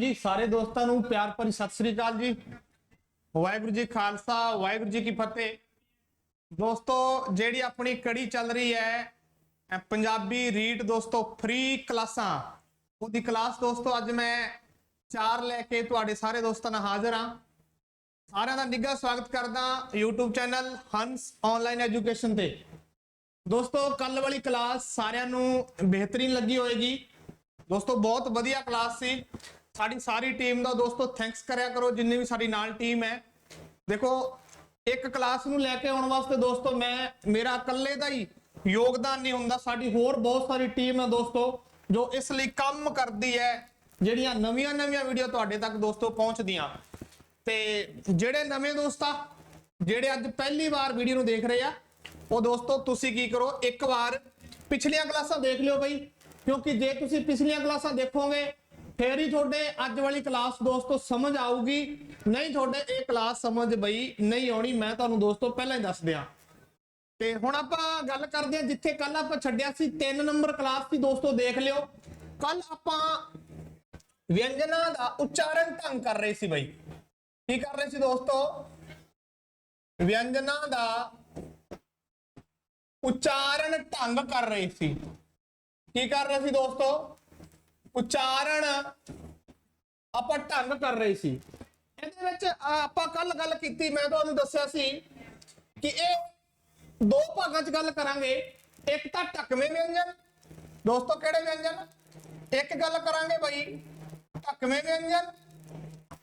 ਜੀ, ਸਾਰੇ ਦੋਸਤਾਂ ਨੂੰ ਪਿਆਰ ਭਰੀ ਸਤਿ ਸ੍ਰੀ ਅਕਾਲ ਜੀ। ਵਾਹਿਗੁਰੂ ਜੀ ਖਾਲਸਾ, ਵਾਹਿਗੁਰੂ ਜੀ ਕੀ ਫਤਿਹ। ਦੋਸਤੋ, ਜਿਹੜੀ ਆਪਣੀ ਕੜੀ ਚੱਲ ਰਹੀ ਹੈ ਪੰਜਾਬੀ ਰੀਡ ਦੋਸਤੋ ਫ੍ਰੀ ਕਲਾਸਾਂ। ਉਹਦੀ ਕਲਾਸ ਦੋਸਤੋ, ਅੱਜ ਮੈਂ ਚਾਰ ਲੈ ਕੇ ਤੁਹਾਡੇ ਸਾਰੇ ਦੋਸਤਾਂ ਨਾਲ ਹਾਜ਼ਰ ਹਾਂ। ਸਾਰਿਆਂ ਦਾ ਨਿੱਘਾ ਸਵਾਗਤ ਕਰਦਾ YouTube channel Hans online education ਤੇ। ਦੋਸਤੋ, ਕੱਲ ਵਾਲੀ ਕਲਾਸ ਸਾਰਿਆਂ ਨੂੰ ਬਿਹਤਰੀਨ ਲੱਗੀ ਹੋਏਗੀ। ਦੋਸਤੋ, ਬਹੁਤ ਵਧੀਆ ਕਲਾਸ ਸੀ। ਸਾਡੀ ਸਾਰੀ ਟੀਮ ਦਾ ਦੋਸਤੋ ਥੈਂਕਸ ਕਰਿਆ ਕਰੋ, ਜਿੰਨੀ ਵੀ ਸਾਡੀ ਨਾਲ ਟੀਮ ਹੈ। ਦੇਖੋ, ਇੱਕ ਕਲਾਸ ਨੂੰ ਲੈ ਕੇ ਆਉਣ ਵਾਸਤੇ ਦੋਸਤੋ, ਮੈਂ, ਮੇਰਾ ਇਕੱਲੇ ਦਾ ਹੀ ਯੋਗਦਾਨ ਨਹੀਂ ਹੁੰਦਾ, ਸਾਡੀ ਹੋਰ ਬਹੁਤ ਸਾਰੀ ਟੀਮ ਹੈ ਦੋਸਤੋ, ਜੋ ਇਸ ਲਈ ਕੰਮ ਕਰਦੀ ਹੈ, ਜਿਹੜੀਆਂ ਨਵੀਆਂ ਨਵੀਆਂ ਵੀਡੀਓ ਤੁਹਾਡੇ ਤੱਕ ਦੋਸਤੋ ਪਹੁੰਚਦੀਆਂ। ਤੇ ਜਿਹੜੇ ਨਵੇਂ ਦੋਸਤ ਆ, ਜਿਹੜੇ ਅੱਜ ਪਹਿਲੀ ਵਾਰ ਵੀਡੀਓ ਨੂੰ ਦੇਖ ਰਹੇ ਆ, ਉਹ ਦੋਸਤੋ, ਤੁਸੀਂ ਕੀ ਕਰੋ, ਇੱਕ ਵਾਰ ਪਿਛਲੀਆਂ ਕਲਾਸਾਂ ਦੇਖ ਲਿਓ ਬਈ, ਕਿਉਂਕਿ ਜੇ ਤੁਸੀਂ ਪਿਛਲੀਆਂ ਕਲਾਸਾਂ ਦੇਖੋਗੇ ਫੇਰ ਹੀ ਤੁਹਾਡੇ ਅੱਜ ਵਾਲੀ ਕਲਾਸ ਦੋਸਤੋ ਸਮਝ ਆਊਗੀ। ਨਹੀਂ ਤੁਹਾਡੇ, ਇਹ ਕਲਾਸ ਸਮਝ ਬਈ ਨਹੀਂ ਆਉਣੀ, ਮੈਂ ਤੁਹਾਨੂੰ ਦੋਸਤੋ ਪਹਿਲਾਂ ਹੀ ਦੱਸ ਦਿਆਂ। ਤੇ ਹੁਣ ਆਪਾਂ ਗੱਲ ਕਰਦੇ ਹਾਂ, ਜਿੱਥੇ ਕੱਲ ਆਪਾਂ ਛੱਡਿਆ ਸੀ 3 ਨੰਬਰ ਕਲਾਸ ਸੀ ਦੋਸਤੋ ਦੇਖ ਲਿਓ। ਕੱਲ ਆਪਾਂ ਵਿਅੰਜਨਾਂ ਦਾ ਉਚਾਰਨ ਢੰਗ ਕਰ ਰਹੇ ਸੀ ਬਈ। ਕੀ ਕਰ ਰਹੇ ਸੀ ਦੋਸਤੋ? ਵਿਅੰਜਨਾਂ ਦਾ ਉਚਾਰਨ ਢੰਗ ਕਰ ਰਹੇ ਸੀ। ਕੀ ਕਰ ਰਹੇ ਸੀ ਦੋਸਤੋ? ਉਚਾਰਨ ਆਪਾਂ ਢੰਗ ਕਰ ਰਹੇ ਸੀ। ਇਹਦੇ ਵਿੱਚ ਆਪਾਂ ਕੱਲ ਗੱਲ ਕੀਤੀ, ਮੈਂ ਤੁਹਾਨੂੰ ਦੱਸਿਆ ਸੀ ਕਿ ਇਹ ਦੋ ਭਾਗਾਂ 'ਚ ਗੱਲ ਕਰਾਂਗੇ। ਇੱਕ ਤਾਂ ਢਕਵੇਂ ਵਿਅੰਜਨ, ਦੋਸਤੋ ਕਿਹੜੇ ਵਿਅੰਜਨ? ਇੱਕ ਗੱਲ ਕਰਾਂਗੇ ਬਈ ਢਕਵੇਂ ਵਿਅੰਜਨ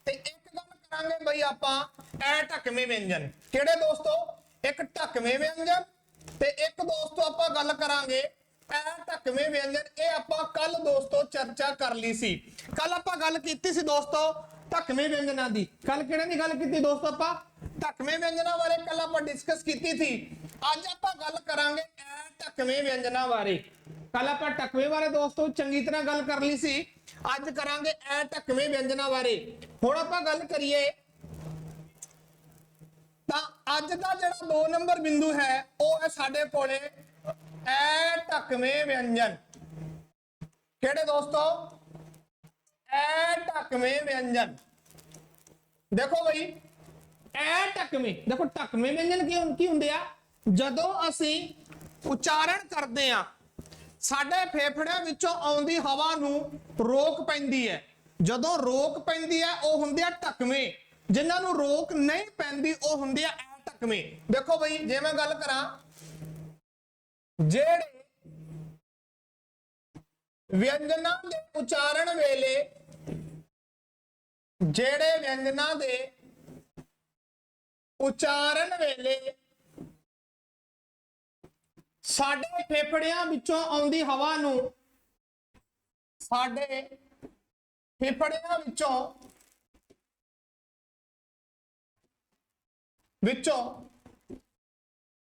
ਤੇ ਇੱਕ ਗੱਲ ਕਰਾਂਗੇ ਬਈ ਆਪਾਂ ਐ ਢਕਵੇਂ ਵਿਅੰਜਨ। ਕਿਹੜੇ ਦੋਸਤੋ? ਇੱਕ ਢਕਵੇਂ ਵਿਅੰਜਨ ਤੇ ਇੱਕ ਦੋਸਤੋ ਆਪਾਂ ਗੱਲ ਕਰਾਂਗੇ ਐ ਢਕਵੇਂ ਵਿਅੰਜਨ? ਇਹ ਆਪਾਂ ਕੱਲ ਦੋਸਤੋ ਚਰਚਾ ਕਰ ਲਈ ਸੀ। ਕੱਲ ਆਪਾਂ ਗੱਲ ਕੀਤੀ ਸੀ ਦੋਸਤੋ ਢਕਵੇਂ ਵਿਅੰਜਨਾਂ ਦੀ। ਕੱਲ ਕਿਹੜੇ ਦੀ ਗੱਲ ਕੀਤੀ ਦੋਸਤੋ ਆਪਾਂ? ਢਕਵੇਂ ਵਿਅੰਜਨਾਂ ਬਾਰੇ ਕੱਲ ਆਪਾਂ ਡਿਸਕਸ ਕੀਤੀ ਸੀ। ਅੱਜ ਆਪਾਂ ਗੱਲ ਕਰਾਂਗੇ ਐ ਵਿਅੰਜਨਾਂ ਬਾਰੇ। ਕੱਲ ਆਪਾਂ ਢਕਵੇਂ ਬਾਰੇ ਦੋਸਤੋ ਚੰਗੀ ਤਰ੍ਹਾਂ ਗੱਲ ਕਰ ਲਈ ਸੀ। ਅੱਜ ਕਰਾਂਗੇ ਐ ਢਕਵੇਂ ਵਿਅੰਜਨਾਂ ਬਾਰੇ। ਹੁਣ ਆਪਾਂ ਗੱਲ ਕਰੀਏ ਤਾਂ ਅੱਜ ਦਾ ਜਿਹੜਾ 2 ਨੰਬਰ ਬਿੰਦੂ ਹੈ, ਉਹ ਹੈ ਸਾਡੇ ਕੋਲੇ ਐ ਢਕਵੇਂ ਵਿਅੰਜਨ। ਕਿਹੜੇ ਦੋਸਤੋ? ਐ ਢਕਵੇਂ ਵਿਅੰਜਨ। ਦੇਖੋ ਬਈ ਐ ਢਕਵੇਂ ਦੇਖੋ ਢਕਵੇਂ ਵਿਅੰਜਨ ਕੀ ਕੀ ਹੁੰਦੇ ਆ? ਜਦੋਂ ਅਸੀਂ ਉਚਾਰਨ ਕਰਦੇ ਆ, ਸਾਡੇ ਫੇਫੜਿਆਂ ਵਿੱਚੋਂ ਆਉਂਦੀ ਹਵਾ ਨੂੰ ਰੋਕ ਪੈਂਦੀ ਹੈ। ਜਦੋਂ ਰੋਕ ਪੈਂਦੀ ਹੈ, ਉਹ ਹੁੰਦੇ ਆ ਢਕਵੇਂ ਜਿਨ੍ਹਾਂ ਨੂੰ ਰੋਕ ਨਹੀਂ ਪੈਂਦੀ, ਉਹ ਹੁੰਦੇ ਆ ਐ ਢਕਵੇਂ ਦੇਖੋ ਬਈ, ਜੇ ਮੈਂ ਗੱਲ ਕਰਾਂ ਜਿਹੜੇ ਵਿਅੰਜਨਾਂ ਦੇ ਉਚਾਰਨ ਵੇਲੇ, ਜਿਹੜੇ ਵਿਅੰਜਨਾਂ ਦੇ ਉਚਾਰਨ ਵੇਲੇ ਸਾਡੇ ਫੇਫੜਿਆਂ ਵਿੱਚੋਂ ਆਉਂਦੀ ਹਵਾ ਨੂੰ, ਸਾਡੇ ਫੇਫੜਿਆਂ ਵਿੱਚੋਂ ਵਿੱਚੋਂ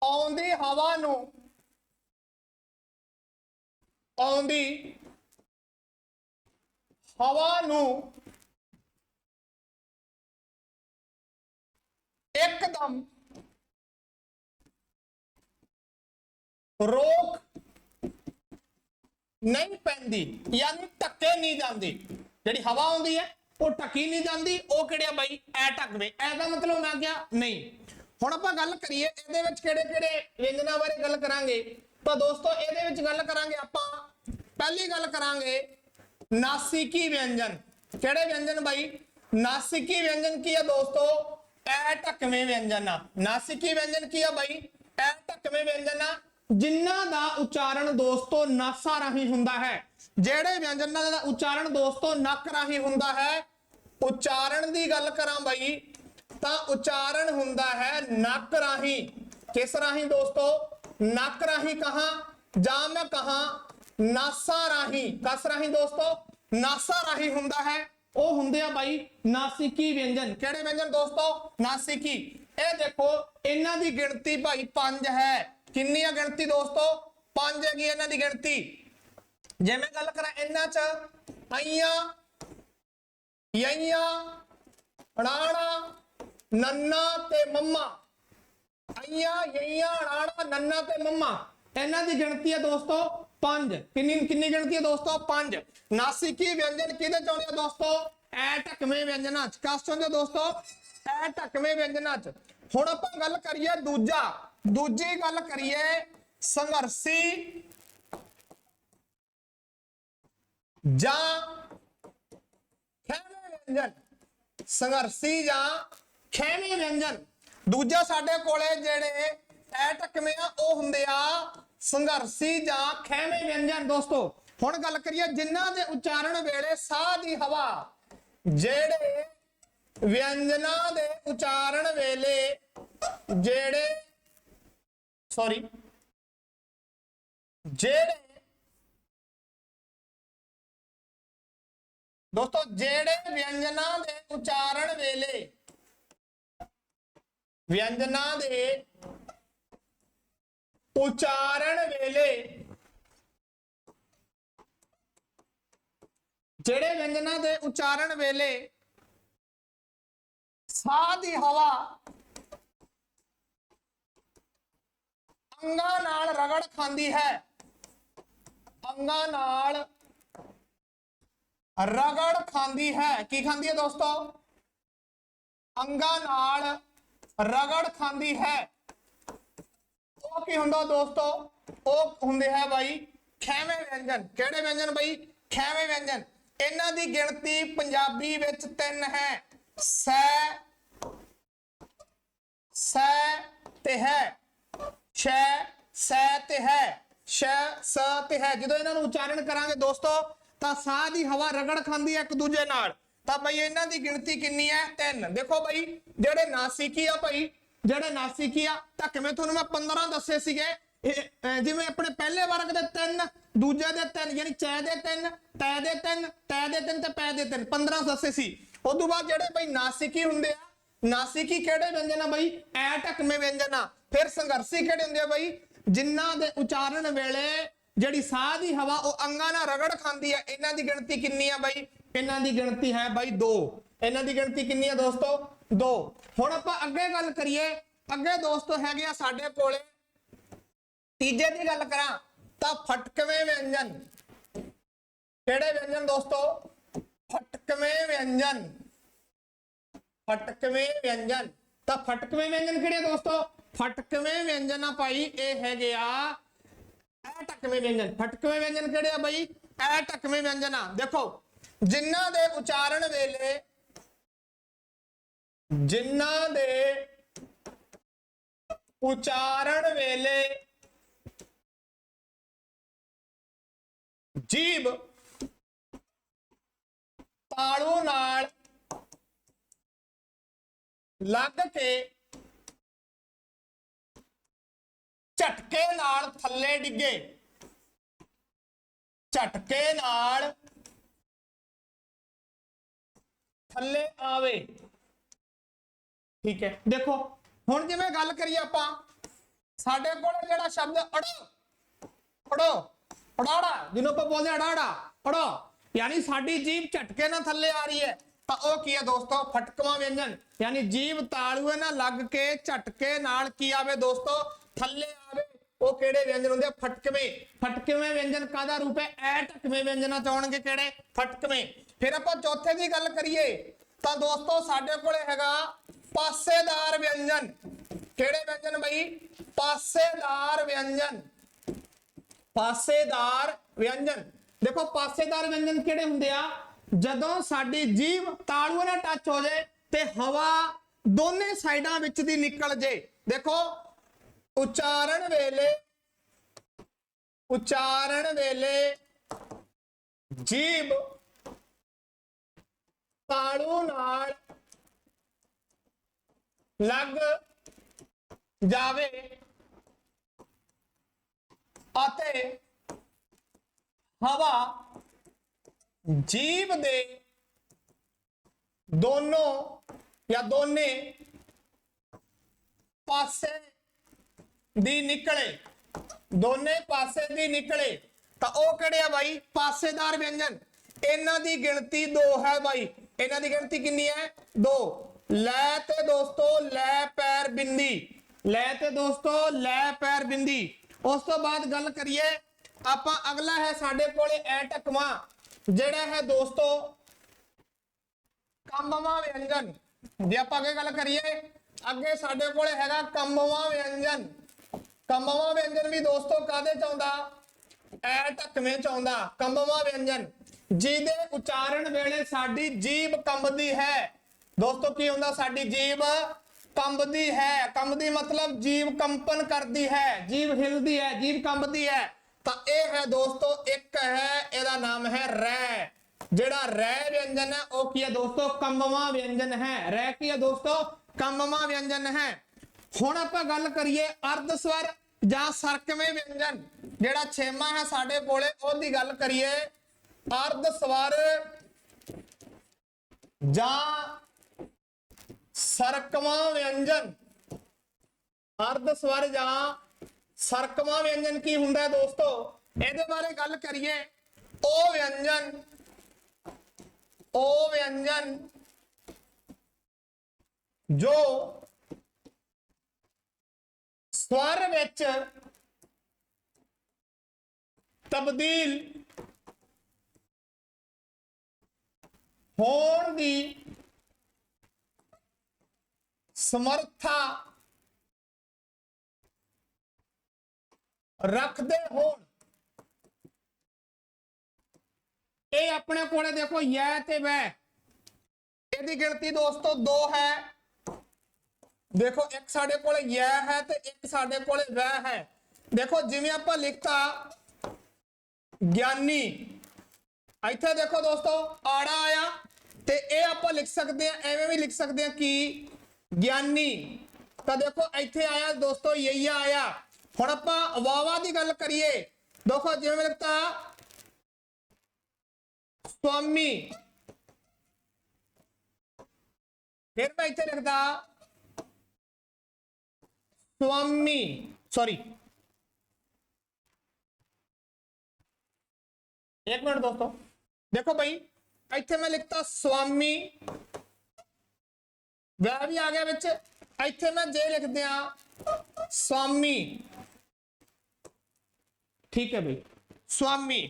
ਆਉਂਦੀ ਹਵਾ ਨੂੰ ਆਉਂਦੀ ਹਵਾ ਨੂੰ ਇੱਕਦਮ ਰੋਕ ਨਹੀਂ ਪੈਂਦੀ, ਯਾਨੀ ਟੱਕੇ ਨਹੀਂ ਜਾਂਦੀ। ਜਿਹੜੀ ਹਵਾ ਆਉਂਦੀ ਹੈ, ਉਹ ਟੱਕੀ ਨਹੀਂ ਜਾਂਦੀ, ਉਹ ਕਿਹੜਿਆ ਬਾਈ? ਐ ਟੱਕਵੇਂ ਐ ਦਾ ਮਤਲਬ ਮੈਂ ਕਿਹਾ ਨਹੀਂ। ਹੁਣ ਆਪਾਂ ਗੱਲ ਕਰੀਏ ਇਹਦੇ ਵਿੱਚ ਕਿਹੜੇ ਕਿਹੜੇ ਵਿਅੰਜਨਾਂ ਬਾਰੇ ਗੱਲ ਕਰਾਂਗੇ। ਤਾਂ ਦੋਸਤੋ, ਇਹਦੇ ਵਿੱਚ ਗੱਲ ਕਰਾਂਗੇ ਆਪਾਂ। ਪਹਿਲੀ ਗੱਲ ਕਰਾਂਗੇ ਨਾਸਿਕੀ ਵਿਅੰਜਨ। ਕਿਹੜੇ ਵਿਅੰਜਨ ਬਾਈ? ਨਾਸਿਕੀ ਵਿਅੰਜਨ ਕੀ ਆ ਦੋਸਤੋ? ਇਹ ਟੱਕਵੇਂ ਵਿਅੰਜਨ ਆ। ਨਾਸਿਕੀ ਵਿਅੰਜਨ ਕੀ ਆ ਬਾਈ? ਇਹ ਟੱਕਵੇਂ ਵਿਅੰਜਨ ਆ। ਜਿਨ੍ਹਾਂ ਦਾ ਉਚਾਰਨ ਦੋਸਤੋ, ਨਾਸਾ ਰਾਹੀਂ ਹੁੰਦਾ ਹੈ। ਜਿਹੜੇ ਵਿਅੰਜਨਾਂ ਦਾ ਉਚਾਰਨ ਦੋਸਤੋ, ਨੱਕ ਰਾਹੀਂ ਹੁੰਦਾ ਹੈ, ਉਚਾਰਨ ਦੀ ਗੱਲ ਕਰਾਂ ਬਾਈ, ਤਾਂ ਉਚਾਰਨ ਹੁੰਦਾ ਹੈ ਨੱਕ ਰਾਹੀਂ। ਕਿਸ ਰਾਹੀਂ ਦੋਸਤੋ? ਨੱਕ ਰਾਹੀਂ ਕਹਾ, ਜਾਂ ਮੈਂ ਕਹਾ, ਨਾਸਾ ਰਾਹੀਂ, ਕਸ ਰਾਹੀਂ ਦੋਸਤੋ, ਨਾਸਾ ਰਾਹੀਂ ਹੁੰਦਾ ਹੈ। ਉਹ ਹੁੰਦੇ ਆ ਬਾਈ ਨਾਸਿਕੀ ਵਿਅੰਜਨ। ਕਿਹੜੇ ਵਿਅੰਜਨ ਦੋਸਤੋ? ਨਾਸਿਕੀ। ਇਹ ਦੇਖੋ, ਇਹਨਾਂ ਦੀ ਗਿਣਤੀ ਭਾਈ 5 ਹੈ। ਕਿੰਨੀ ਆ ਗਿਣਤੀ ਦੋਸਤੋ? 5 ਹੈਗੀ ਇਹਨਾਂ ਦੀ ਗਿਣਤੀ। ਜੇ ਮੈਂ ਗੱਲ ਕਰਾਂ ਇਹਨਾਂ ਚ, ਅਈਆਂ, ਯਈਆਂ ਰਾਣਾ ਨੰਨਾ ਤੇ ਮੰਮਾ। ਆਈਆਂ ਯਈਆਂ ਰਾਣਾ, ਨੰਨਾ ਤੇ ਮੰਮਾ। ਇਹਨਾਂ ਦੀ ਗਿਣਤੀ ਹੈ ਦੋਸਤੋ 5 ਕਿੰਨੀ ਕਿੰਨੀ ਗਿਣਤੀ ਹੈ ਦੋਸਤੋ? 5 ਨਾਸਿਕੀ ਵਿਅੰਜਨ ਕਿਹਦੇ ਚ ਆਉਂਦੇ ਆ ਦੋਸਤੋ? ਐ ਢਕਵੇਂ ਵਿਅੰਜਨਾਂ ਚ। ਕਸ ਚਾਹੁੰਦੇ ਦੋਸਤੋ? ਐ ਢਕਵੇਂ ਵਿਅੰਜਨਾਂ ਚ। ਹੁਣ ਆਪਾਂ ਗੱਲ ਕਰੀਏ ਦੂਜਾ। ਦੂਜੀ ਗੱਲ ਕਰੀਏ ਸੰਘਰਸ਼ੀ ਜਾਂ ਖੈਮੇ ਵਿਅੰਜਨ। ਸੰਘਰਸ਼ੀ ਜਾਂ ਖੈਮੇ ਵਿਅੰਜਨ। ਦੂਜਾ ਸਾਡੇ ਕੋਲੇ ਜਿਹੜੇ ਐ ਟਕਵੇਂ ਆ, ਉਹ ਹੁੰਦੇ ਆ ਸੰਘਰਸ਼ੀ ਜਾਂ ਖੈਮੇ ਵਿਅੰਜਨ। ਦੋਸਤੋ, ਹੁਣ ਗੱਲ ਕਰੀਏ ਜਿਨ੍ਹਾਂ ਦੇ ਉਚਾਰਨ ਵੇਲੇ ਸਾਹ ਦੀ ਹਵਾ, ਜਿਹੜੇ ਵਿਅੰਜਨਾਂ ਦੇ ਉਚਾਰਨ ਵੇਲੇ ਜਿਹੜੇ ਸੌਰੀ ਜਿਹੜੇ ਦੋਸਤੋ, ਜਿਹੜੇ ਵਿਅੰਜਨਾਂ ਦੇ ਉਚਾਰਨ ਵੇਲੇ ਵਿਅੰਜਨਾਂ ਦੇ ਉਚਾਰਨ ਵੇਲੇ ਜਿਹੜੇ ਵਿਅੰਜਨਾਂ ਦੇ ਉਚਾਰਨ ਵੇਲੇ ਸਾਹ ਦੀ ਹਵਾ ਅੰਗਾਂ ਨਾਲ ਰਗੜ ਖਾਂਦੀ ਹੈ, ਅੰਗਾਂ ਨਾਲ ਰਗੜ ਖਾਂਦੀ ਹੈ। ਕੀ ਖਾਂਦੀ ਹੈ ਦੋਸਤੋ? ਅੰਗਾਂ ਨਾਲ ਰਗੜ ਖਾਂਦੀ ਹੈ। ਉਹ ਕੀ ਹੁੰਦਾ ਦੋਸਤੋ? ਉਹ ਹੁੰਦੇ ਹੈ ਬਾਈ ਖੈਵੇਂ ਵਿਅੰਜਨ। ਕਿਹੜੇ ਵਿਅੰਜਨ ਬਾਈ? ਖੈਵੇਂ ਵਿਅੰਜਨ। ਇਹਨਾਂ ਦੀ ਗਿਣਤੀ ਪੰਜਾਬੀ ਵਿੱਚ ਤਿੰਨ ਹੈ। ਸੈ ਸੈ ਤੇ ਹੈ। ਸ਼ੈ ਸੈ ਤੇ ਹੈ। ਸ਼ੈ ਸ ਤੇ ਹੈ। ਜਦੋਂ ਇਹਨਾਂ ਨੂੰ ਉਚਾਰਨ ਕਰਾਂਗੇ ਦੋਸਤੋ, ਤਾਂ ਸਾਹ ਦੀ ਹਵਾ ਰਗੜ ਖਾਂਦੀ ਹੈ ਇੱਕ ਦੂਜੇ ਨਾਲ। ਤਾਂ ਬਈ ਇਹਨਾਂ ਦੀ ਗਿਣਤੀ ਕਿੰਨੀ ਹੈ? ਤਿੰਨ। ਦੇਖੋ ਬਈ, ਜਿਹੜੇ ਨਾਸਿਕੀ ਆ ਭਾਈ ਜਿਹੜੇ ਨਾਸਿਕੀ ਆ, ਤਾਂ ਕਿਵੇਂ ਤੁਹਾਨੂੰ ਮੈਂ 15 ਦੱਸੇ ਸੀਗੇ? ਜਿਵੇਂ ਆਪਣੇ ਪਹਿਲੇ ਵਰਗ ਦੇ ਤਿੰਨ, ਦੂਜੇ ਦੇ ਤਿੰਨ, ਯਾਨੀ ਚੈ ਦੇ ਤਿੰਨ ਟੈ ਦੇ ਤਿੰਨ ਟੈ ਦੇ ਤਿੰਨ ਤੇ ਪੈ ਦੇ ਤਿੰਨ 15 ਦੱਸੇ ਸੀ। ਉਸ ਤੋਂ ਬਾਅਦ ਜਿਹੜੇ ਬਈ ਨਾਸਿਕੀ ਹੁੰਦੇ ਆ, ਨਾਸਿਕੀ ਕਿਹੜੇ ਵਿਅੰਜਨ ਆ ਬਈ? ਐ ਢਕਵੇਂ ਵਿਅੰਜਨ ਆ। ਫਿਰ ਸੰਘਰਸ਼ੀ ਕਿਹੜੇ ਹੁੰਦੇ ਆ ਬਈ? ਜਿਨ੍ਹਾਂ ਦੇ ਉਚਾਰਨ ਵੇਲੇ ਜਿਹੜੀ ਸਾਹ ਦੀ ਹਵਾ ਉਹ ਅੰਗਾਂ ਨਾਲ ਰਗੜ ਖਾਂਦੀ ਆ ਇਹਨਾਂ ਦੀ ਗਿਣਤੀ ਕਿੰਨੀ ਆ ਬਾਈ? ਇਹਨਾਂ ਦੀ ਗਿਣਤੀ ਹੈ ਬਾਈ 2 ਇਹਨਾਂ ਦੀ ਗਿਣਤੀ ਕਿੰਨੀ ਆ ਦੋਸਤੋ? 2 ਹੁਣ ਆਪਾਂ ਅੱਗੇ ਗੱਲ ਕਰੀਏ। ਅੱਗੇ ਦੋਸਤੋ ਹੈਗੇ ਆ ਸਾਡੇ ਕੋਲੇ। ਤੀਜੇ ਦੀ ਗੱਲ ਕਰਾਂ ਤਾਂ ਫਟਕਵੇਂ ਵਿਅੰਜਨ। ਕਿਹੜੇ ਵਿਅੰਜਨ ਦੋਸਤੋ? ਫਟਕਵੇਂ ਵਿਅੰਜਨ। ਫਟਕਵੇਂ ਵਿਅੰਜਨ। ਤਾਂ ਫਟਕਵੇਂ ਵਿਅੰਜਨ ਕਿਹੜੇ ਦੋਸਤੋ? ਫਟਕਵੇਂ ਵਿਅੰਜਨ ਆ ਭਾਈ, ਇਹ ਹੈਗੇ ਆ ਇਹ ਟਕਵੇਂ ਵਿਅੰਜਨ, ਫਟਕਵੇਂ ਵਿਅੰਜਨ ਕਿਹੜੇ ਆ ਬਾਈ? ਇਹ ਟਕਵੇਂ ਵਿਅੰਜਨ ਆ। ਦੇਖੋ ਜਿਨ੍ਹਾਂ ਦੇ ਉਚਾਰਨ ਵੇਲੇ ਜਿਨ੍ਹਾਂ ਦੇ ਉਚਾਰਨ ਵੇਲੇ ਜੀਬ ਤਾਲੂ ਨਾਲ ਲੱਗ ਕੇ ਝਟਕੇ ਨਾਲ ਥੱਲੇ ਡਿੱਗੇ। ਝਟਕੇ ਨਾਲ ਥੱਲੇ ਆਵੇ। ਠੀਕ ਹੈ। ਦੇਖੋ, ਹੁਣ ਜਿਵੇਂ ਗੱਲ ਕਰੀਏ ਆਪਾਂ, ਸਾਡੇ ਕੋਲ ਜਿਹੜਾ ਸ਼ਬਦ ਅੜੋ ਅੜੋ, ਅੜਾੜਾ, ਜਿਹਨੂੰ ਆਪਾਂ ਬੋਲਦੇ ਅੜਾੜਾ, ਅੜੋ, ਯਾਨੀ ਸਾਡੀ ਜੀਭ ਝਟਕੇ ਨਾਲ ਥੱਲੇ ਆ ਰਹੀ ਹੈ, ਤਾਂ ਉਹ ਕੀ ਹੈ ਦੋਸਤੋ? ਫਟਕਵਾਂ ਵਿਅੰਜਨ। ਯਾਨੀ ਜੀਭ ਤਾਲੂਏ ਨਾਲ ਲੱਗ ਕੇ ਝਟਕੇ ਨਾਲ ਕੀ ਆਵੇ ਦੋਸਤੋ? ਥੱਲੇ ਆਵੇ, ਉਹ ਕਿਹੜੇ ਵਿਅੰਜਨ ਹੁੰਦੇ ਆ? ਫਟਕਵੇਂ। ਫਟਕਵੇਂ ਵਿਅੰਜਨ ਕਾਦਾ ਰੂਪ ਹੈ? ਐ ਟਕਵੇਂ ਵਿਅੰਜਨਾਂ ਚ ਆਉਣਗੇ ਕਿਹੜੇ? ਫਟਕਵੇਂ। ਫਿਰ ਆਪਾਂ ਚੌਥੇ ਦੀ ਗੱਲ ਕਰੀਏ, ਤਾਂ ਦੋਸਤੋ ਸਾਡੇ ਕੋਲੇ ਹੈਗਾ ਪਾਸੇਦਾਰ ਵਿਅੰਜਨ। ਕਿਹੜੇ ਵਿਅੰਜਨ ਬਈ? ਪਾਸੇਦਾਰ ਵਿਅੰਜਨ। ਪਾਸੇਦਾਰ ਵਿਅੰਜਨ। ਦੇਖੋ, ਪਾਸੇਦਾਰ ਵਿਅੰਜਨ ਕਿਹੜੇ ਹੁੰਦੇ ਆ? ਜਦੋਂ ਸਾਡੀ ਜੀਭ ਤਾਲੂਏ ਨਾਲ ਟੱਚ ਹੋ ਜਾਏ ਤੇ ਹਵਾ ਦੋਨੇ ਸਾਈਡਾਂ ਵਿੱਚ ਦੀ ਨਿਕਲ ਜੇ। ਦੇਖੋ ਉਚਾਰਨ ਵੇਲੇ ਉਚਾਰਨ ਵੇਲੇ ਜੀਭ ਤਾਲੂ ਨਾਲ ਲੱਗ ਜਾਵੇ ਅਤੇ ਹਵਾ ਜੀਵ ਦੇ ਦੋਨੋਂ ਜਾਂ ਦੋਨੇ ਪਾਸੇ ਦੀ ਨਿਕਲੇ। ਦੋਨੇ ਪਾਸੇ ਦੀ ਨਿਕਲੇ। ਤਾਂ ਉਹ ਕਿਹੜੇ ਆ ਬਾਈ? ਪਾਸੇਦਾਰ ਵਿਅੰਜਨ। ਇਹਨਾਂ ਦੀ ਗਿਣਤੀ 2 ਹੈ ਬਾਈ। ਇਹਨਾਂ ਦੀ ਗਿਣਤੀ ਕਿੰਨੀ ਹੈ? 2 ਲੈ ਤੇ ਦੋਸਤੋ, ਲੈ ਪੈਰ ਬਿੰਦੀ। ਲੈ ਤੇ ਦੋਸਤੋ, ਲੈ ਪੈਰ ਬਿੰਦੀ। ਉਸ ਤੋਂ ਬਾਅਦ ਗੱਲ ਕਰੀਏ, ਆਪਾਂ ਅਗਲਾ ਹੈ ਸਾਡੇ ਕੋਲੇ ਐ ਟਕਵਾ ਜਿਹੜਾ ਹੈ ਦੋਸਤੋ ਕੰਮਵਾ ਵਿਅੰਜਨ। ਜੇ ਆਪਾਂ ਅੱਗੇ ਗੱਲ ਕਰੀਏ, ਅੱਗੇ ਸਾਡੇ ਕੋਲੇ ਹੈਗਾ ਕੰਮਵਾ ਵਿਅੰਜਨ। ਕੰਮਵਾ ਵਿਅੰਜਨ ਵੀ ਦੋਸਤੋ ਕਾਦੇ ਚ ਆਉਂਦਾ? ਐ ਢਕਵੇਂ ਚ ਆਉਂਦਾ? ਕੰਮਵਾ ਵਿਅੰਜਨ ਜਿਹਦੇ ਉਚਾਰਨ ਵੇਲੇ ਸਾਡੀ ਜੀਭ ਕੰਬਦੀ ਹੈ। ਦੋਸਤੋ ਕੀ ਹੁੰਦਾ? ਸਾਡੀ ਜੀਭ ਕੰਬਦੀ ਹੈ। ਕੰਬਦੀ ਮਤਲਬ ਜੀਵ ਕੰਪਨ ਕਰਦੀ ਹੈ। ਜੀਵ ਹਿਲਦੀ ਹੈ, ਜੀਵ ਕੰਬਦੀ ਹੈ। ਤਾਂ ਇਹ ਹੈ ਦੋਸਤੋ, ਇੱਕ ਹੈ, ਇਹਦਾ ਨਾਮ ਹੈ ਰੈ। ਜਿਹੜਾ ਰੈ ਵਿਅੰਜਨ ਹੈ, ਉਹ ਕੀ ਹੈ ਦੋਸਤੋ? ਕੰਮਵਾ ਵਿਅੰਜਨ ਹੈ। ਰੈ ਕੀ ਹੈ ਦੋਸਤੋ? ਕੰਮਵਾ ਵਿਅੰਜਨ ਹੈ। ਹੁਣ ਆਪਾਂ ਗੱਲ ਕਰੀਏ ਅਰਧ ਸਵਰ ਜਾਂ ਸਰਕਵੇਂ ਵਿਅੰਜਨ, ਜਿਹੜਾ ਛੇਵਾਂ ਹੈ ਸਾਡੇ ਕੋਲੇ, ਉਹਦੀ ਗੱਲ ਕਰੀਏ ਅਰਧ ਸਵਰ ਜਾਂ ਸਰਕਵਾਂ ਵਿਅੰਜਨ। ਅਰਧ ਸਵਰ ਜਾਂ ਸਰਕਵਾਂ ਵਿਅੰਜਨ ਕੀ ਹੁੰਦਾ ਹੈ ਦੋਸਤੋ? ਇਹਦੇ ਬਾਰੇ ਗੱਲ ਕਰੀਏ। ਉਹ ਵਿਅੰਜਨ ਉਹ ਵਿਅੰਜਨ ਜੋ ਸਵਰ ਵਿੱਚ ਤਬਦੀਲ ਹੋਣ ਦੀ ਸਮਰੱਥਾ ਰੱਖਦੇ ਹੋਣ। ਇਹ ਆਪਣੇ ਕੋਲੇ ਦੇਖੋ ਯੈ ਤੇ ਵੈ। ਇਹਦੀ ਗਿਣਤੀ ਦੋਸਤੋ 2 ਹੈ। ਦੇਖੋ, ਇੱਕ ਸਾਡੇ ਕੋਲ ਯ ਹੈ ਤੇ ਇੱਕ ਸਾਡੇ ਕੋਲ ਵੈ ਹੈ। ਦੇਖੋ, ਜਿਵੇਂ ਆਪਾਂ ਲਿਖਤਾ, ਗਿਆਨੀ। ਇੱਥੇ ਦੇਖੋ ਦੋਸਤੋ, ਆੜਾ ਆਇਆ ਤੇ ਇਹ ਆਪਾਂ ਲਿਖ ਸਕਦੇ ਆ ਐਵੇਂ ਵੀ ਲਿਖ ਸਕਦੇ ਆ ਕਿ ਗਿਆਨੀ। ਤਾਂ ਦੇਖੋ, ਇੱਥੇ ਆਇਆ ਦੋਸਤੋ, ਯਈਆ ਆਇਆ। ਹੁਣ ਆਪਾਂ ਵਾਵਾ ਦੀ ਗੱਲ ਕਰੀਏ। ਦੇਖੋ, ਜਿਵੇਂ ਲਿਖਤਾ, ਸਵਾਮੀ। ਫਿਰ ਮੈਂ ਇੱਥੇ ਲਿਖਦਾ ਸਵਾਮੀ ਸੌਰੀ ਇੱਕ ਮਿੰਟ ਦੋਸਤੋ ਦੇਖੋ ਭਾਈ ਇੱਥੇ ਮੈਂ ਲਿਖਤਾ ਸਵਾਮੀ ਵੈ ਵੀ ਆ ਗਿਆ ਵਿੱਚ ਇੱਥੇ ਮੈਂ ਜੇ ਲਿਖ ਦਿਆਂ ਸਵਾਮੀ ਠੀਕ ਹੈ ਬਈ ਸਵਾਮੀ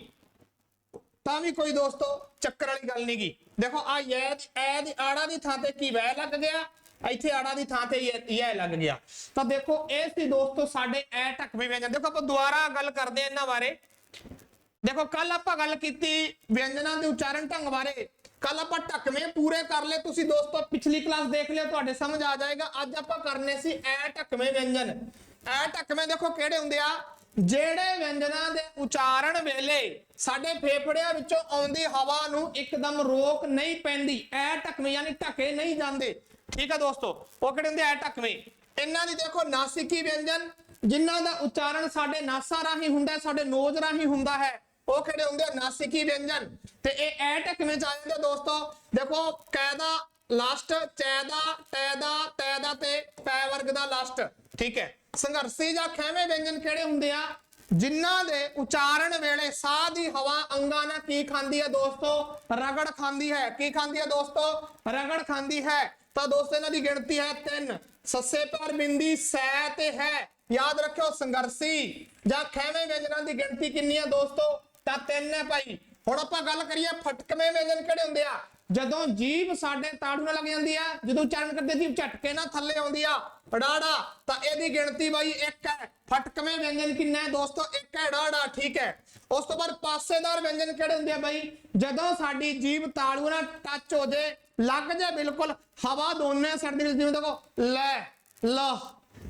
ਤਾਂ ਵੀ ਕੋਈ ਦੋਸਤੋ ਚੱਕਰ ਵਾਲੀ ਗੱਲ ਨਹੀਂ ਨਹੀਂਗੀ ਦੇਖੋ ਆ ਯੈ ਐ ਦੀ ਆੜਾ ਦੀ ਥਾਂ ਤੇ ਕੀ ਵੈ ਲੱਗ ਗਿਆ ਇੱਥੇ ਆੜਾ ਦੀ ਥਾਂ ਤੇ ਇਹ ਲੱਗ ਗਿਆ। ਤਾਂ ਦੇਖੋ, ਇਹ ਸੀ ਦੋਸਤੋ ਸਾਡੇ ਐ ਢਕਵੇਂ ਵਿਅੰਜਨ। ਦੇਖੋ, ਆਪਾਂ ਦੁਬਾਰਾ ਗੱਲ ਕਰਦੇ ਹਾਂ ਇਹਨਾਂ ਬਾਰੇ। ਦੇਖੋ ਕੱਲ ਆਪਾਂ ਗੱਲ ਕੀਤੀ ਵਿਅੰਜਨਾਂ ਦੇ ਉਚਾਰਨ ਢੰਗ ਬਾਰੇ। ਕੱਲ ਆਪਾਂ ਢਕਵੇਂ ਪੂਰੇ ਕਰ ਲਏ। ਤੁਸੀਂ ਦੋਸਤੋ, ਪਿਛਲੀ ਕਲਾਸ ਦੇਖ ਲਿਓ ਤੁਹਾਡੇ ਸਮਝ ਆ ਜਾਏਗਾ। ਅੱਜ ਆਪਾਂ ਕਰਨੇ ਸੀ ਐ ਢਕਵੇਂ ਵਿਅੰਜਨ। ਐ ਢਕਵੇਂ ਦੇਖੋ ਕਿਹੜੇ ਹੁੰਦੇ ਆ? ਜਿਹੜੇ ਵਿਅੰਜਨਾਂ ਦੇ ਉਚਾਰਨ ਵੇਲੇ ਸਾਡੇ ਫੇਫੜਿਆਂ ਵਿੱਚੋਂ ਆਉਂਦੀ ਹਵਾ ਨੂੰ ਇੱਕਦਮ ਰੋਕ ਨਹੀਂ ਪੈਂਦੀ। ਐ ਢਕਵੇਂ, ਯਾਨੀ ਢਕੇ ਨਹੀਂ ਜਾਂਦੇ। ਠੀਕ ਹੈ ਦੋਸਤੋ ਉਹ ਕਿਹੜੇ ਹੁੰਦੇ ਐ ਢਕਵੇਂ। ਇਹਨਾਂ ਦੀ ਦੇਖੋ ਨਾਸਿਕੀ ਵਿਅੰਜਨ ਜਿਨ੍ਹਾਂ ਦਾ ਉਚਾਰਨ ਸਾਡੇ ਨਾਸਾਂ ਰਾਹੀਂ ਹੁੰਦਾ ਹੈ, ਸਾਡੇ ਨੋਜ਼ ਰਾਹੀਂ ਹੁੰਦਾ ਹੈ ਉਹ ਕਿਹੜੇ ਹੁੰਦੇ ਆ? ਨਾਸਿਕੀ ਵਿਅੰਜਨ। ਤੇ ਇਹ ਐ ਢਕਵੇਂ ਚ ਆ ਜਾਂਦੇ ਦੋਸਤੋ। ਦੇਖੋ ਕਾਇਦਾ ਲਾਸਟ ਚੈਦਾ ਟੈਦਾ ਤੈਦਾ ਤੇ ਪੈ ਵਰਗ ਦਾ ਲਾਸਟ। ਠੀਕ ਹੈ। ਸੰਘਰਸ਼ੀ ਜਾਂ ਖੈਵੇਂ ਵਿਅੰਜਨ ਕਿਹੜੇ ਹੁੰਦੇ ਆ? ਜਿਨ੍ਹਾਂ ਦੇ ਉਚਾਰਨ ਵੇਲੇ ਸਾਹ ਦੀ ਹਵਾ ਅੰਗਾਂ ਨਾਲ ਕੀ ਖਾਂਦੀ ਹੈ ਦੋਸਤੋ? ਰਗੜ ਖਾਂਦੀ ਹੈ। ਕੀ ਖਾਂਦੀ ਹੈ ਦੋਸਤੋ? ਰਗੜ ਖਾਂਦੀ ਹੈ। ਤਾਂ ਦੋਸਤੋ, ਇਹਨਾਂ ਦੀ ਗਿਣਤੀ ਹੈ 3 ਸੱਸੇ ਪਰ ਬਿੰਦੀ, ਸੈ ਤੇ ਹੈ। ਯਾਦ ਰੱਖਿਓ, ਸੰਘਰਸ਼ੀ ਜਾਂ ਖੈਵੇਂ ਵਿਅੰਜਨਾਂ ਦੀ ਗਿਣਤੀ ਕਿੰਨੀ ਹੈ ਦੋਸਤੋ? ਤਾਂ 3 ਹੈ ਭਾਈ। ਹੁਣ ਆਪਾਂ ਗੱਲ ਕਰੀਏ ਫਟਕਵੇਂ ਵਿਅੰਜਨ ਕਿਹੜੇ ਹੁੰਦੇ ਆ? ਜਦੋਂ ਜੀਭ ਸਾਡੇ ਤਾੜੂ ਨਾਲ ਲੱਗ ਜਾਂਦੀ ਆ, ਜਦੋਂ ਉਚਾਰਨ ਕਰਦੇ ਜੀਭ ਝਟਕੇ ਨਾਲ ਥੱਲੇ ਆਉਂਦੀ ਆ ਡਾੜਾ ਤਾਂ ਇਹਦੀ ਗਿਣਤੀ ਬਾਈ ਇੱਕ ਹੈ। ਫਟਕਵੇਂ ਵਿਅੰਜਨ ਕਿੰਨਾ ਹੈ ਦੋਸਤੋ? ਇੱਕ ਹੈ ਡਾੜਾ ਠੀਕ ਹੈ। ਉਸ ਤੋਂ ਬਾਅਦ ਪਾਸੇਦਾਰ ਵਿਅੰਜਨ ਕਿਹੜੇ ਹੁੰਦੇ ਆ ਬਾਈ? ਜਦੋਂ ਸਾਡੀ ਜੀਭ ਤਾੜੂ ਨਾਲ ਟੱਚ ਹੋ ਜੇ, ਲੱਗ ਜੇ ਬਿਲਕੁਲ, ਹਵਾ ਦੋਨੇ ਸਾਈਡ ਦੇ ਵਿੱਚ ਜਿਵੇਂ ਦੇਖੋ, ਲੈ ਲਹ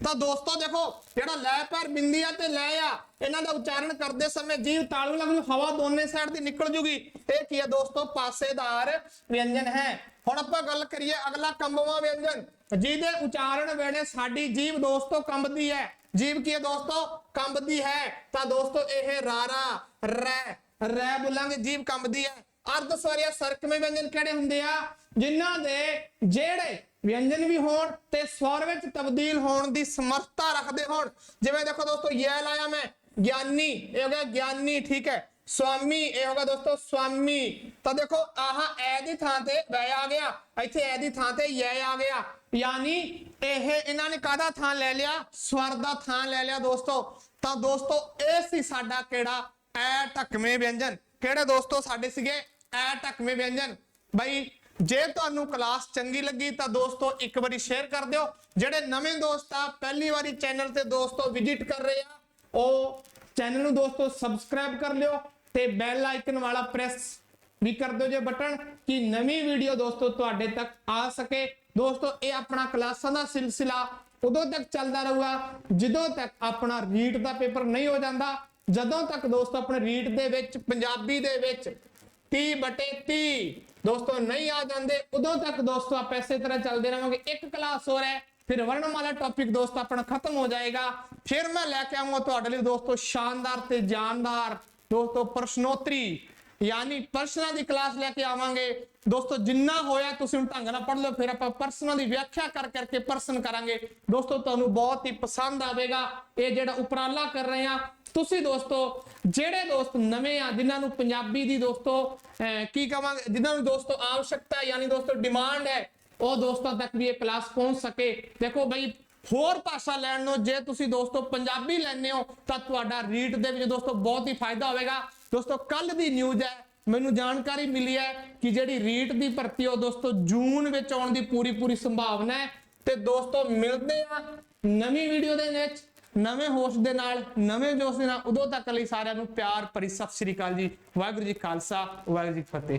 ਤਾਂ ਦੋਸਤੋ ਦੇਖੋ, ਜਿਹੜਾ ਲੈ ਪੈਰ ਬਿੰਦੀ ਆ ਤੇ ਲੈ ਆ, ਇਹਨਾਂ ਦਾ ਉਚਾਰਨ ਕਰਦੇ ਸਮੇਂ ਜੀਵ ਤਾਲੂ ਲੱਗ ਹਵਾ ਦੋਨੇ ਸਾਈਡ ਦੀ ਨਿਕਲ ਜੂਗੀ। ਇਹ ਕੀ ਹੈ ਦੋਸਤੋ, ਪਾਸੇਦਾਰ ਵਿਅੰਜਨ ਹੈ। ਹੁਣ ਆਪਾਂ ਗੱਲ ਕਰੀਏ ਅਗਲਾ ਕੰਬਵਾ ਵਿਅੰਜਨ। ਜਿਹਦੇ ਉਚਾਰਨ ਵੇਲੇ ਸਾਡੀ ਜੀਵ ਦੋਸਤੋ ਕੰਬਦੀ ਹੈ। ਜੀਵ ਕੀ ਹੈ ਦੋਸਤੋ? ਕੰਬਦੀ ਹੈ। ਤਾਂ ਦੋਸਤੋ, ਇਹ ਰਾਰਾ, ਰੈ ਰੈ ਬੋਲਾਂਗੇ, ਜੀਵ ਕੰਬਦੀ ਹੈ। ਅਰਧ ਸਵਰੀਆ ਸਰਕਮੇ ਵਿਅੰਜਨ ਕਿਹੜੇ ਹੁੰਦੇ ਆ? ਜਿਨ੍ਹਾਂ ਦੇ ਜਿਹੜੇ ਵਿਅੰਜਨ ਵੀ ਹੋਣ ਤੇ ਸਵਰ ਵਿੱਚ ਤਬਦੀਲ ਹੋਣ ਦੀ ਸਮਰੱਥਾ ਰੱਖਦੇ ਹੋਣ। ਜਿਵੇਂ ਦੇਖੋ ਦੋਸਤੋ, ਯੈ ਲਾਇਆ ਮੈਂ, ਗਿਆਨੀ, ਇਹ ਹੋ ਗਿਆ ਗਿਆਨੀ, ਠੀਕ ਹੈ। ਸਵਾਮੀ, ਇਹ ਹੋਗਾ ਦੋਸਤੋ ਸਵਾਮੀ। ਤਾਂ ਦੇਖੋ, ਆਹ ਐ ਦੀ ਥਾਂ ਤੇ ਵੈ ਆ ਗਿਆ, ਇੱਥੇ ਐ ਦੀ ਥਾਂ ਤੇ ਯੈ ਆ ਗਿਆ। ਯਾਨੀ ਇਹ ਇਹਨਾਂ ਨੇ ਕਾਹਦਾ ਥਾਂ ਲੈ ਲਿਆ? ਸਵਰ ਦਾ ਥਾਂ ਲੈ ਲਿਆ ਦੋਸਤੋ। ਤਾਂ ਦੋਸਤੋ, ਇਹ ਸੀ ਸਾਡਾ ਕਿਹੜਾ? ਐ ਢਕਵੇਂ ਵਿਅੰਜਨ। ਕਿਹੜੇ ਦੋਸਤੋ ਸਾਡੇ ਸੀਗੇ? ਐ ਢਕਵੇਂ ਵਿਅੰਜਨ। ਬਈ ਜੇ ਤੁਹਾਨੂੰ ਕਲਾਸ ਚੰਗੀ ਲੱਗੀ ਤਾਂ ਦੋਸਤੋ ਇੱਕ ਵਾਰੀ ਸ਼ੇਅਰ ਕਰ ਦਿਓ। ਜਿਹੜੇ ਨਵੇਂ ਦੋਸਤ ਆ, ਪਹਿਲੀ ਵਾਰੀ ਚੈਨਲ ਤੇ ਦੋਸਤੋ ਵਿਜ਼ਿਟ ਕਰ ਰਹੇ ਆ, ਉਹ ਚੈਨਲ ਨੂੰ ਦੋਸਤੋ ਸਬਸਕ੍ਰਾਈਬ ਕਰ ਲਿਓ ਤੇ ਬੈਲ ਆਈਕਨ ਵਾਲਾ ਪ੍ਰੈਸ ਵੀ ਕਰ ਦਿਓ ਜੇ ਬਟਨ ਕਿ ਨਵੀਂ ਵੀਡੀਓ ਦੋਸਤੋ ਤੁਹਾਡੇ ਤੱਕ ਆ ਸਕੇ। ਦੋਸਤੋ, ਇਹ ਆਪਣਾ ਕਲਾਸਾਂ ਦਾ ਸਿਲਸਿਲਾ ਉਦੋਂ ਤੱਕ ਚੱਲਦਾ ਰਹੂਗਾ ਜਦੋਂ ਤੱਕ ਆਪਣਾ ਰੀਟ ਦਾ ਪੇਪਰ ਨਹੀਂ ਹੋ ਜਾਂਦਾ। ਜਦੋਂ ਤੱਕ ਦੋਸਤੋ ਆਪਣੇ ਰੀਟ ਦੇ ਵਿੱਚ ਪੰਜਾਬੀ ਦੇ ਵਿੱਚ 30 ਬਟੇ 30 ਦੋਸਤੋ ਨਹੀਂ ਆ ਜਾਂਦੇ, ਉਦੋਂ ਤੱਕ ਦੋਸਤੋ ਆਪਾਂ ਇਸੇ ਤਰ੍ਹਾਂ ਚੱਲਦੇ ਰਹਾਂਗੇ। ਇੱਕ ਕਲਾਸ ਹੋਰ ਹੈ, ਫਿਰ ਵਰਣਮਾਲਾ ਟੌਪਿਕ ਦੋਸਤੋ ਆਪਣਾ ਖਤਮ ਹੋ ਜਾਏਗਾ। ਫਿਰ ਮੈਂ ਲੈ ਕੇ ਆਉਂਗਾ ਤੁਹਾਡੇ ਲਈ ਦੋਸਤੋ ਸ਼ਾਨਦਾਰ ਤੇ ਜਾਨਦਾਰ ਦੋਸਤੋ ਪ੍ਰਸ਼ਨੋਤਰੀ, ਯਾਨੀ ਪਰਸਨਾਂ ਦੀ ਕਲਾਸ ਲੈ ਕੇ ਆਵਾਂਗੇ। ਦੋਸਤੋ ਜਿੰਨਾ ਹੋਇਆ ਤੁਸੀਂ ਹੁਣ ਢੰਗ ਨਾਲ ਪੜ੍ਹ ਲਓ, ਫਿਰ ਆਪਾਂ ਪਰਸਨਾਂ ਦੀ ਵਿਆਖਿਆ ਕਰ ਕਰਕੇ ਪਰਸਨ ਕਰਾਂਗੇ। ਦੋਸਤੋ ਤੁਹਾਨੂੰ ਬਹੁਤ ਹੀ ਪਸੰਦ ਆਵੇਗਾ। ਇਹ ਜਿਹੜਾ ਉਪਰਾਲਾ ਕਰ ਰਹੇ ਆ ਤੁਸੀਂ ਦੋਸਤੋ, ਜਿਹੜੇ ਦੋਸਤ ਨਵੇਂ ਆ, ਜਿਨ੍ਹਾਂ ਨੂੰ ਪੰਜਾਬੀ ਦੀ ਦੋਸਤੋ ਕੀ ਕਵਾਂਗੇ ਜਿਨ੍ਹਾਂ ਨੂੰ ਦੋਸਤੋ ਆਵਸ਼ਕਤਾ ਯਾਨੀ ਦੋਸਤੋ ਡਿਮਾਂਡ ਹੈ, ਉਹ ਦੋਸਤਾਂ ਤੱਕ ਵੀ ਇਹ ਕਲਾਸ ਪਹੁੰਚ ਸਕੇ। ਦੇਖੋ ਬਈ, ਹੋਰ ਭਾਸ਼ਾ ਲੈਣ ਨੂੰ, ਜੇ ਤੁਸੀਂ ਦੋਸਤੋ ਪੰਜਾਬੀ ਲੈਣੇ ਹੋ, ਤਾਂ ਤੁਹਾਡਾ ਰੀਟ ਦੇ ਵਿੱਚ ਦੋਸਤੋ ਬਹੁਤ ਹੀ ਫਾਇਦਾ ਹੋਵੇਗਾ। ਦੋਸਤੋ ਕੱਲ ਦੀ ਨਿਊਜ਼ ਹੈ, ਮੈਨੂੰ ਜਾਣਕਾਰੀ ਮਿਲੀ ਹੈ ਕਿ ਜਿਹੜੀ ਰੀਟ ਦੀ ਭਰਤੀ ਉਹ ਦੋਸਤੋ ਜੂਨ ਵਿੱਚ ਆਉਣ ਦੀ ਪੂਰੀ ਪੂਰੀ ਸੰਭਾਵਨਾ ਹੈ। ਤੇ ਦੋਸਤੋ, ਮਿਲਦੇ ਆ ਨਵੀਂ ਵੀਡੀਓ ਦੇ ਵਿੱਚ। ਨਵੇਂ ਹੋਸਟ ਦੇ ਨਾਲ, ਨਵੇਂ ਜੋਸ਼ ਦੇ ਨਾਲ ਉਦੋਂ ਤੱਕ ਲਈ ਸਾਰਿਆਂ ਨੂੰ ਪਿਆਰ ਭਰੀ ਸਤਿ ਸ਼੍ਰੀ ਅਕਾਲ ਜੀ। ਵਾਹਿਗੁਰੂ ਜੀ ਖਾਲਸਾ, ਵਾਹਿਗੁਰੂ ਜੀ ਫਤਿਹ।